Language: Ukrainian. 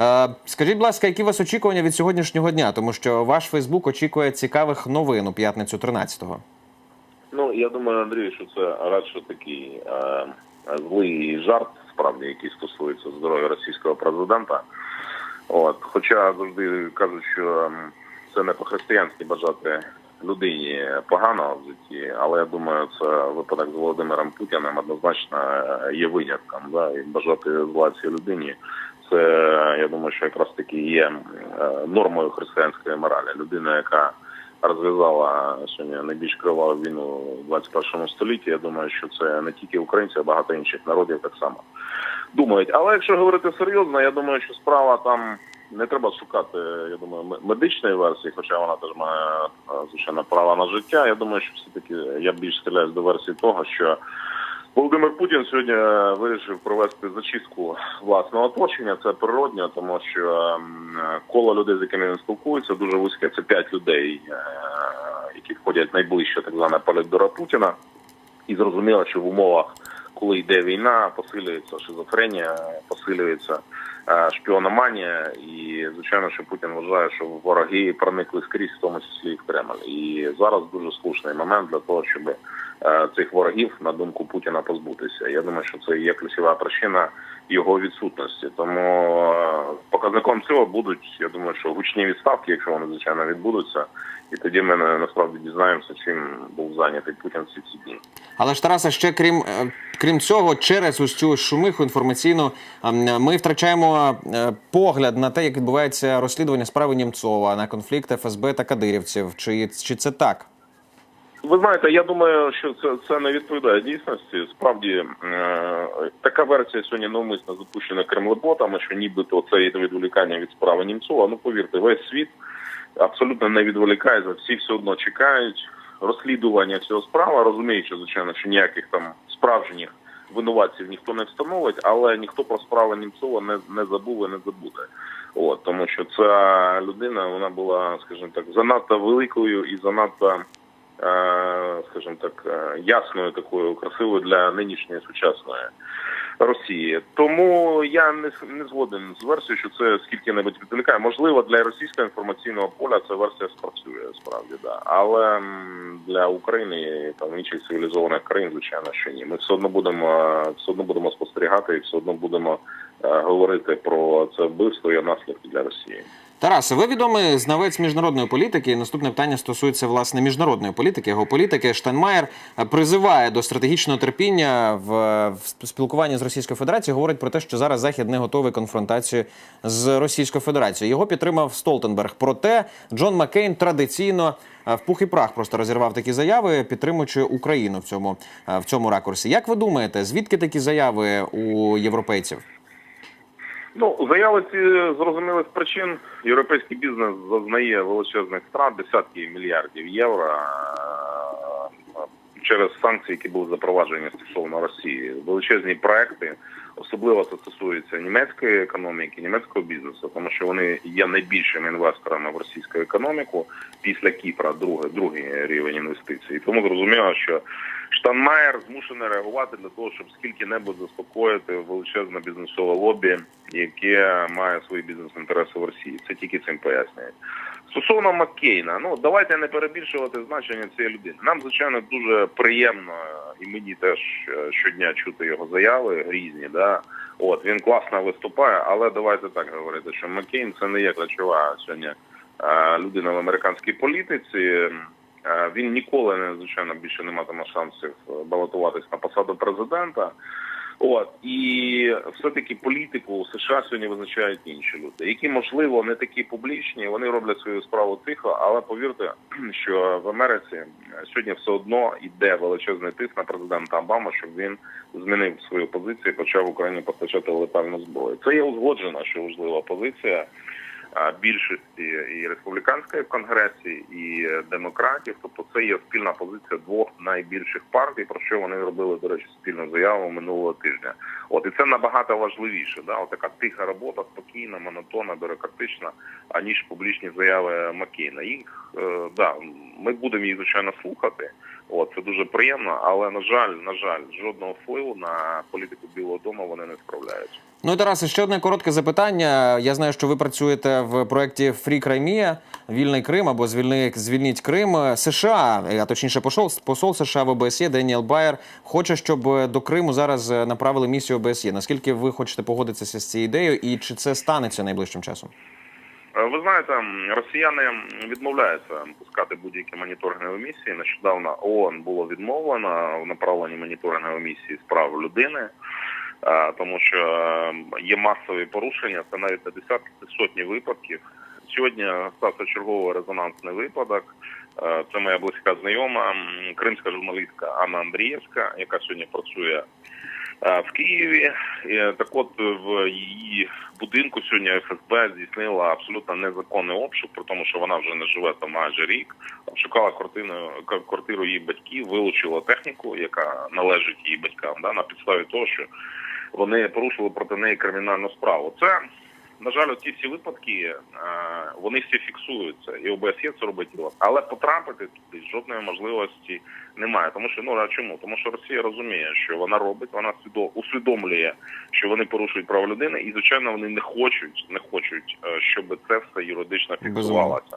Е, Скажіть, будь ласка, які у вас очікування від сьогоднішнього дня? Тому що ваш Фейсбук очікує цікавих новин у п'ятницю 13-го. Ну я думаю, Андрій, що це радше такий е, злий жарт, справді, який стосується здоров'я російського президента. От, хоча завжди кажуть, що ем, це не по-християнськи бажати людині поганого в житті, але я думаю, це випадок з Володимиром Путіним однозначно є винятком. Да? І бажати зла цій людині. Це я думаю, що якраз таки є е, нормою християнської моралі. Людина, яка розв'язала сьогодні найбільш криваву війну в 21 столітті. Я думаю, що це не тільки українці, а багато інших народів так само думають. Але якщо говорити серйозно, я думаю, що справа там не треба шукати. Я думаю, медичної версії, хоча вона теж має е, звичайно право на життя. Я думаю, що все таки я більш стріляюсь до версії того, що. Володимир Путін сьогодні вирішив провести зачистку власного оточення. Це природньо, тому що ем, коло людей, з якими він спілкується, дуже вузьке. Це п'ять людей, е, які входять найближче, так зване політбюро Путіна. І зрозуміло, що в умовах, коли йде війна, посилюється шизофренія, посилюється е, шпіономанія, і звичайно, що Путін вважає, що вороги проникли скрізь, в тому числі і в Кремль. І зараз дуже слушний момент для того, щоб е, цих ворогів на думку Путіна позбутися. Я думаю, що це є ключова причина його відсутності. Тому е, показником цього будуть, я думаю, що гучні відставки, якщо вони звичайно відбудуться, і тоді ми насправді дізнаємося, чим був зайнятий Путін всі ці дні. Але ж Тараса, ще крім, е, крім цього, через ось цю шумиху інформаційну ем, ми втрачаємо е, погляд на те, як відбувається розслідування справи Німцова на конфлікт ФСБ та кадирівців. Чи, чи це так? Ви знаєте, я думаю, що це, це не відповідає дійсності. Справді е, така версія сьогодні навмисно запущена кремлеботами, що нібито це відволікання від справи Німцова. Ну повірте, весь світ абсолютно не відволікається. Всі все одно чекають розслідування цього справи, розуміючи, звичайно, що ніяких там справжніх винуватців ніхто не встановить, але ніхто про справу Німцова не, не забув і не забуде. От тому, що ця людина вона була, скажімо так, занадто великою і занадто е, скажімо так, е, ясною такою красивою для нинішньої сучасної Росії. Тому я не не згоден з версією, що це скільки-небудь відволікає. Можливо, для російського інформаційного поля ця версія спрацює справді, да. Але для України та інших цивілізованих країн, звичайно, що ні. Ми все одно будемо все одно будемо спостерігати і все одно будемо говорити про це вбивство і наслідки для Росії. Тарасе, ви відомий знавець міжнародної політики. Наступне питання стосується власне міжнародної політики. Геополітики Штайнмаєр е, призиває до стратегічного терпіння в, в спілкуванні з Російською Федерацією. Говорить про те, що зараз Захід не готовий конфронтацію з Російською Федерацією. Його підтримав Столтенберг. Проте Джон Маккейн традиційно е, в пух і прах просто розірвав такі заяви, підтримуючи Україну в цьому е, в цьому ракурсі. Як ви думаєте, звідки такі заяви у європейців? Ну, заяви ці зрозумілих причин. Європейський бізнес зазнає величезних втрат, десятки мільярдів євро через санкції, які були запроваджені стосовно Росії. Величезні проекти, особливо це стосується німецької економіки, німецького бізнесу, тому що вони є найбільшими інвесторами в російську економіку після Кіпра, другий, другий рівень інвестицій. Тому зрозуміло, що Штанмаєр змушений реагувати для того, щоб скільки-небудь заспокоїти величезне бізнесове лобі, яке має свої бізнес-інтереси в Росії. Це тільки цим пояснює. Стосовно Маккейна, ну давайте не перебільшувати значення цієї людини. Нам, звичайно, дуже приємно, і мені теж е, щодня чути його заяви грізні. Да? От він класно виступає, але давайте так говорити, що Маккейн це не є ключова сьогодні е, людина в американській політиці. Е, Він ніколи не звичайно більше не матиме шансів е, балотуватись на посаду президента. От і все-таки політику у США сьогодні визначають інші люди, які можливо не такі публічні. Вони роблять свою справу тихо, але повірте, що в Америці сьогодні все одно йде величезний тиск на президента Обама, щоб він змінив свою позицію, і почав Україні постачати летальну зброю. Це є узгоджена, що важлива позиція більшості і республіканської в конгресі, і демократів. Тобто це є спільна позиція двох найбільших партій, про що вони робили, до речі, спільну заяву минулого тижня. От і це набагато важливіше. Да, от така тиха робота, спокійна, монотонна, бюрократична, аніж публічні заяви Маккейна. Їх е, да, ми будемо їх звичайно слухати. От це дуже приємно, але на жаль, на жаль, жодного впливу на політику Білого Дому вони не справляють. Ну Тарасе, ще одне коротке запитання. Я знаю, що ви працюєте в проєкті Free Crimea, Вільний Крим або Звільни Звільніть Крим. США, а точніше, посол, посол США в ОБСЄ Деніел Байер хоче, щоб до Криму зараз направили місію ОБСЄ. Наскільки ви хочете погодитися з цією ідеєю, і чи це станеться найближчим часом? Е, Ви знаєте, росіяни відмовляються пускати будь-які моніторингові місії. Нещодавно ООН було відмовлено в направленні моніторингової місії з прав людини, е, тому що є масові порушення. Це навіть не десятки, сотні випадків. Сьогодні стався черговий резонансний випадок. Е, Це моя близька знайома, кримська журналістка Анна Андрієвська, яка сьогодні працює в Києві. Так от в сьогодні ФСБ здійснила абсолютно незаконний обшук, про тому, що вона вже не живе там майже рік. Обшукала квартиру, квартиру її батьків, вилучила техніку, яка належить її батькам, да, на підставі того, що вони порушили проти неї кримінальну справу. Це на жаль, ті всі випадки е, вони всі фіксуються, і ОБСЄ це робить діло. Але потрапити туди жодної можливості немає. Тому що ну а чому? Тому що Росія розуміє, що вона робить, вона свідо- усвідомлює, що вони порушують права людини, і звичайно вони не хочуть, не хочуть, е, щоб це все юридично фіксувалося.